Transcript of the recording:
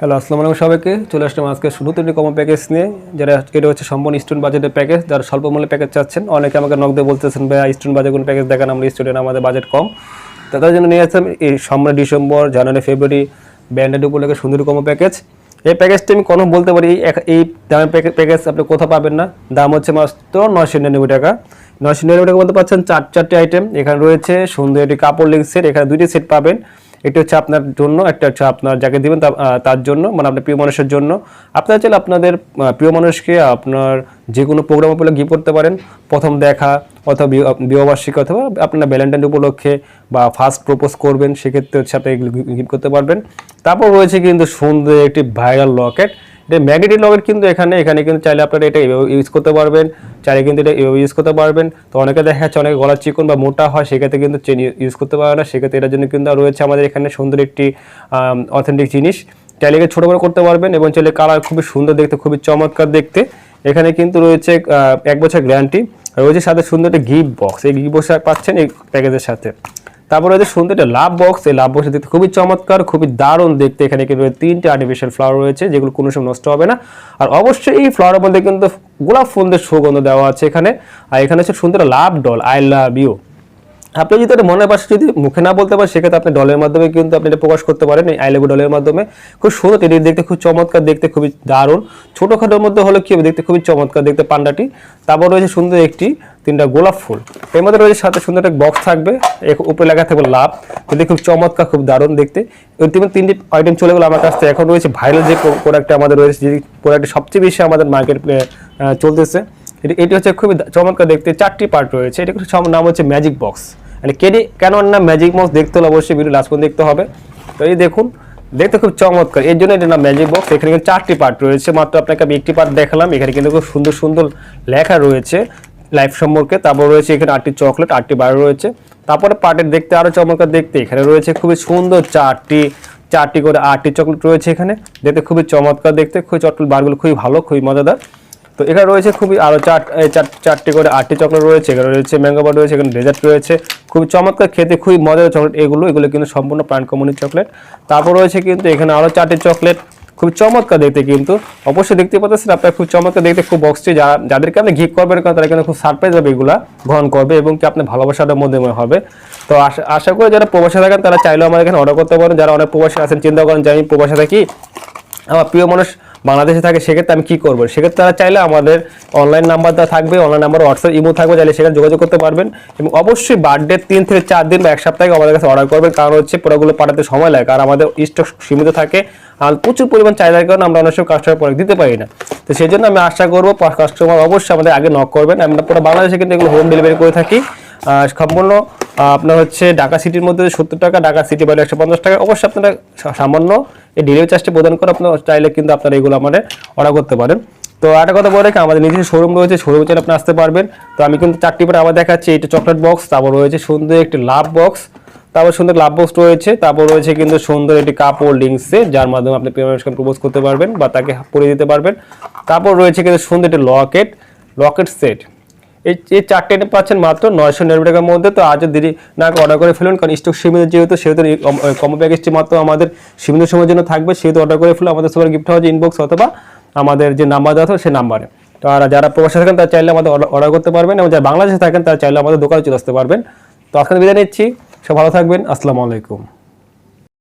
Hello আসসালামু আলাইকুম সবাইকে। চলে আসলাম আজকে শুধু তিনটি কম প্যাকেজ নিয়ে যারা এটা হচ্ছে সম্পূর্ণ স্টুডেন্ট বাজেটের প্যাকেজ যারা স্বল্প মূল্যে প্যাকেজ চাচ্ছেন। অনেকে আমাকে নক দিয়ে বলতেছেন ভাই স্টুডেন্ট বাজেট কোনো প্যাকেজ দেখান? আমরা স্টুডেন্ট আমাদের বাজেট কম। তাদের জন্য নিয়ে আসলাম এই সামনে ডিসেম্বর, জানুয়ারি, ফেব্রুয়ারি, ব্যান্ডেড উপলক্ষে সুন্দর কম প্যাকেজ এই প্যাকেজটি আমি কোনো বলতে পারি, এই- এই দামের প্যাকেজ আপনি কোথাও পাবেন না। দাম হচ্ছে মাত্র নয়শো নিরানব্বই টাকা। নয়শো নিরানব্বই টাকা বলতে পারছেন চার চারটে আইটেম এখানে রয়েছে সুন্দর একটি কাপড় লিঙ্ক সেট এখানে দুইটি সেট পাবেন। একটি হচ্ছে আপনার জন্য, একটা হচ্ছে আপনার যাকে দিবেন তার জন্য মানে আপনার প্রিয় মানুষের জন্য। আপনারা চাইলে আপনাদের প্রিয় মানুষকে আপনার যে কোনো প্রোগ্রাম উপলক্ষে গিফট করতে পারেন। প্রথম দেখা অথবা বিবাহ- বিবাহবার্ষিকী অথবা আপনার ভ্যালেন্টাইন উপলক্ষে বা ফার্স্ট প্রপোজ করবেন, সেক্ষেত্রে হচ্ছে আপনি গিফট করতে পারবেন। তারপর রয়েছে কিন্তু সুন্দর একটি ভাইরাল লকেট এটা ম্যাগনেটিক লকেট কিন্তু এখানে এখানে কিন্তু চাইলে আপনারা এটা ইউজ করতে পারবেন। চাইলে কিন্তু এটা ইউজ করতে পারবেন। তো অনেকে দেখা যাচ্ছে অনেকে গলা চিকন বা মোটা হয়, সেক্ষেত্রে কিন্তু চেন ইউজ করতে পারে না। সেক্ষেত্রে এটার জন্য কিন্তু রয়েছে আমাদের এখানে সুন্দর একটি অথেন্টিক জিনিস। চাইলে ছোটো বড় করতে পারবেন এবং চাইলে কালার খুবই সুন্দর দেখতে, খুবই চমৎকার দেখতে। এখানে কিন্তু রয়েছে এক বছর গ্যারান্টি রয়েছে সাথে সুন্দর একটা গিফট বক্স এই গিফট বক্স পাচ্ছেন এই প্যাকেজের সাথে। তারপরে রয়েছে সুন্দর একটা লাভ বক্স এই লাভ বক্সে দেখতে খুবই চমৎকার, খুবই দারুণ দেখতে। এখানে কিন্তু তিনটে আর্টিফিশিয়াল ফ্লাওয়ার রয়েছে, যেগুলো কোনো সময় নষ্ট হবে না। আর অবশ্যই এই ফ্লাওয়ারের মধ্যে কিন্তু গোলাপ ফুলের সুগন্ধ দেওয়া আছে এখানে। আর এখানে হচ্ছে সুন্দর love doll, I love you. আপনি যদি এটা মনের পাশে যদি মুখে না বলতে পারেন, সেক্ষেত্রে আপনি ডলের মাধ্যমে কিন্তু আপনি এটা প্রকাশ করতে পারেন। এই আইলেবু ডলের মাধ্যমে খুব সুন্দর, এটি দেখতে খুব চমৎকার, দেখতে খুবই দারুণ। ছোটোখাটোর মধ্যে হলে কি হবে, দেখতে খুবই চমৎকার, দেখতে পান্ডাটি। তারপর রয়েছে সুন্দর একটি, তিনটা গোলাপ ফুল। এর মধ্যে রয়েছে সাথে সুন্দর একটা বক্স থাকবে উপরে লেখা থাকবে লাভ। দেখতে খুব চমৎকার, খুব দারুণ দেখতে। ইতিমধ্যে তিনটি আইটেম চলে গেলো আমার কাছ থেকে। এখন রয়েছে ভাইরাল যে প্রোডাক্ট আমাদের রয়েছে যে প্রোডাক্ট সবচেয়ে বেশি আমাদের মার্কেট চলতেছে। এটি হচ্ছে খুবই চমৎকার দেখতে। চারটি পার্ট রয়েছে। এটি নাম হচ্ছে ম্যাজিক বক্স মানে কেডি কেন না ম্যাজিক বক্স দেখতে হলে অবশ্যই ভিডিও লাস্ট পর্যন্ত দেখতে হবে। তো এই দেখুন, দেখতে খুব চমৎকার। এর জন্য এটার নাম ম্যাজিক বক্স এখানে কিন্তু চারটি পার্ট রয়েছে। মাত্র আপনাকে আমি একটি পার্ট দেখালাম। এখানে কিন্তু খুব সুন্দর সুন্দর লেখা রয়েছে লাইফ সম্পর্কে। তারপর রয়েছে এখানে আটটি চকলেট আটটি বার রয়েছে। তারপরে পার্টের দেখতে আরও চমৎকার দেখতে। এখানে রয়েছে খুবই সুন্দর চারটি চারটি করে আটটি চকলেট রয়েছে এখানে। দেখতে খুবই চমৎকার দেখতে। খুবই চকলেট বারগুলো খুবই ভালো, খুবই মজাদার। তো এখানে রয়েছে খুবই আরও চার চারটি করে আটটি চকলেট রয়েছে, এখানে রয়েছে ম্যাঙ্গো রয়েছে, এখানে ডেজার্ট রয়েছে, খুবই চমৎকার, খেতে খুবই মজার চকলেট এগুলো এগুলো কিন্তু সম্পূর্ণ প্রাণ কোম্পানির চকলেট। তারপর রয়েছে কিন্তু এখানে আরও চারটি চকলেট খুব চমৎকার দেখতে কিন্তু, অবশ্যই দেখতে পাচ্ছেন আপনার, খুব চমৎকার দেখতে, খুব বক্সটি যারা যাদেরকে আপনি গিফট করবেন কারণ তারা কিন্তু খুব সারপ্রাইজ হবে এগুলা গ্রহণ করবে এবং কি আপনার ভালোবাসাটা মধ্যময় হবে। তো আশা আশা করি যারা প্রবাসে থাকেন, তারা চাইলেও আমাদের এখানে অর্ডার করতে পারেন, যারা অনেক প্রবাসী আছেন, চিন্তা করেন যে আমি প্রবাসে থাকি, আমার প্রিয় মানুষ বাংলাদেশে থাকে, সেক্ষেত্রে আমি কি করব? সেক্ষেত্রে তারা চাইলে আমাদের অনলাইন নাম্বারটা থাকবে অনলাইন নাম্বার হোয়াটসঅ্যাপ ইমো থাকবে, চাইলে সেখানে যোগাযোগ করতে পারবেন। এবং অবশ্যই বার্থডে তিন থেকে চার দিন বা এক সপ্তাহে আমাদের কাছে অর্ডার করবেন, কারণ হচ্ছে প্রোডাক্টগুলো পাঠাতে সময় লাগে, কারণ আমাদের স্টক সীমিত থাকে। আর প্রচুর পরিমাণ চাহিদার কারণে আমরা অনেক সময় কাস্টমার প্রোডাক্ট দিতে পারি না। তো সেই জন্য আমি আশা করব কাস্টমার অবশ্যই আমাদের আগে নক করবেন। আমরা পুরো বাংলাদেশে কিন্তু এগুলো হোম ডেলিভারি করে থাকি। সম্পূর্ণ আপনার হচ্ছে ঢাকা সিটির মধ্যে সত্তর টাকা, ঢাকা সিটি বাইরে একশো পঞ্চাশ টাকা, অবশ্যই আপনারা সামান্য এই ডেলিভারি চার্জটা প্রদান করে আপনার চাইলে কিন্তু আপনারা এগুলো আমাদের অর্ডার করতে পারেন। তো একটা কথা বলে রাখি, আমাদের নিজস্ব শোরুম রয়েছে শোরুমে চাইলে আপনি আসতে পারবেন। তো আমি কিন্তু চারটি পরে আবার দেখাচ্ছি, এটা চকলেট বক্স তারপর রয়েছে সুন্দর একটি লাভ বক্স তারপর সুন্দর লাভ বক্স রয়েছে, তারপর রয়েছে কিন্তু সুন্দর একটি কাপ হোল্ডিংসে যার মাধ্যমে আপনি পেমেন্ট প্রপোজ করতে পারবেন বা তাকে পরিয়ে দিতে পারবেন। তারপর রয়েছে কিন্তু সুন্দর একটি লকেট লকেট সেট এই চারটে আইটেম পাচ্ছেন মাত্র নয়শো নিরানব্বই টাকার মধ্যে। তো আজও দেরি না অর্ডার করে ফেলুন, কারণ স্টক সীমিত যেহেতু, সেহেতু কম প্যাকেজটি মাত্র আমাদের সীমিত সময়ের জন্য থাকবে। সেহেতু অর্ডার করে ফেলুন, আমাদের সবার গিফট হচ্ছে ইনবক্স অথবা আমাদের যে নাম্বার দেওয়া সেই নাম্বারে তো আর যারা প্রবাসে থাকেন, তারা চাইলে আমাদের অর্ডার করতে পারবেন, এবং যারা বাংলাদেশে থাকেন, তারা চাইলে আমাদের দোকানে চলে আসতে পারবেন। তো আজকে বিদায় নিচ্ছি সব ভালো থাকবেন, আসসালামু আলাইকুম।